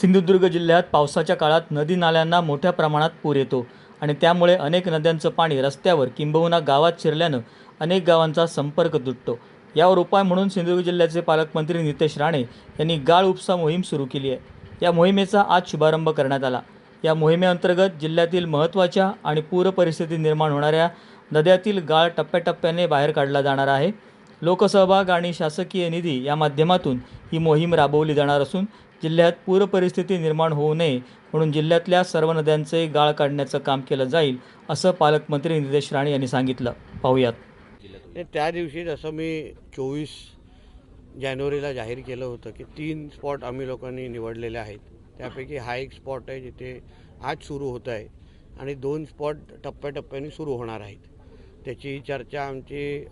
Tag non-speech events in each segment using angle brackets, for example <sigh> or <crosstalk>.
सिंधुदुर्ग जिल्ह्यात पावसाच्या काळात नदी नाल्यांना मोठ्या प्रमाणात पूर येतो आणि त्यामुळे अनेक नद्यांचं पाणी रस्त्यावर किंबहुना गावात शिरल्यानं अनेक गावांचा संपर्क तुटतो. यावर उपाय म्हणून सिंधुदुर्ग जिल्ह्याचे पालकमंत्री नितेश राणे यांनी गाळ उपसा मोहीम सुरू केली आहे. या मोहिमेचा आज शुभारंभ करण्यात आला. या मोहिमेअंतर्गत जिल्ह्यातील महत्त्वाच्या आणि पूर परिस्थिती निर्माण होणाऱ्या नद्यातील गाळ टप्प्याटप्प्याने बाहेर काढला जाणार आहे. लोकसहभाग आणि शासकीय निधी या माध्यमातून ही मोहीम राबवली जाणार असून जिल्ह्यात पूर परिस्थिती निर्माण होऊ नये म्हणून जिल्ह्यातल्या सर्व नद्यांचे गाळ काढण्याचं काम केलं जाईल असं पालकमंत्री नितेश राणे यांनी सांगितलं. पाहूयात. त्या दिवशी जसं मी चोवीस जानेवारीला जाहीर केलं होतं की तीन स्पॉट आम्ही लोकांनी निवडलेले आहेत. त्यापैकी हा एक स्पॉट आहे जिथे आज सुरू होत आहे आणि दोन स्पॉट टप्प्याटप्प्याने सुरू होणार आहेत. त्याची चर्चा आमची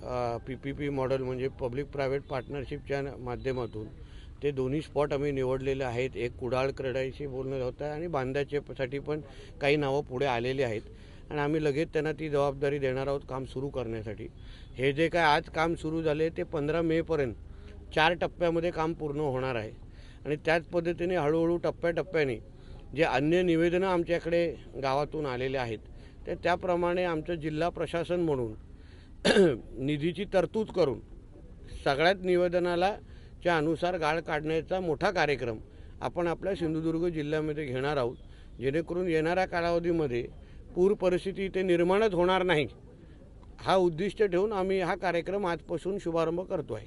पी पी पी मॉडेल म्हणजे पब्लिक प्रायव्हेट पार्टनरशिपच्या माध्यमातून. ते दोन्ही स्पॉट आम्ही निवडलेले आहेत. एक कुडाळ क्रेडाईशी बोलणं होतं आहे आणि बांधाचे पण काही नावं पुढे आलेली आहेत. आणि आम्ही लगेच त्यांना ती जबाबदारी देणार आहोत काम सुरू करण्यासाठी. हे जे काय आज काम सुरू झाले ते पंधरा मेपर्यंत चार टप्प्यामध्ये काम पूर्ण होणार आहे. आणि त्याच पद्धतीने हळूहळू टप्प्याटप्प्याने जे अन्य निवेदनं आमच्याकडे गावातून आलेले आहेत ते त्याप्रमाणे आमचं जिल्हा प्रशासन म्हणून <clears throat> निधीची तरतूद करून सगळ्यात निवेदनाला च्या अनुसार गाळ काढण्याचा मोठा कार्यक्रम आपण आपल्या सिंधुदुर्ग जिल्ह्यामध्ये घेणार आहोत. जेणेकरून येणाऱ्या कालावधीमध्ये पूर परिस्थिती इथे निर्माणच होणार नाही. हा उद्दिष्ट ठेवून आम्ही हा कार्यक्रम आजपासून शुभारंभ करतो आहे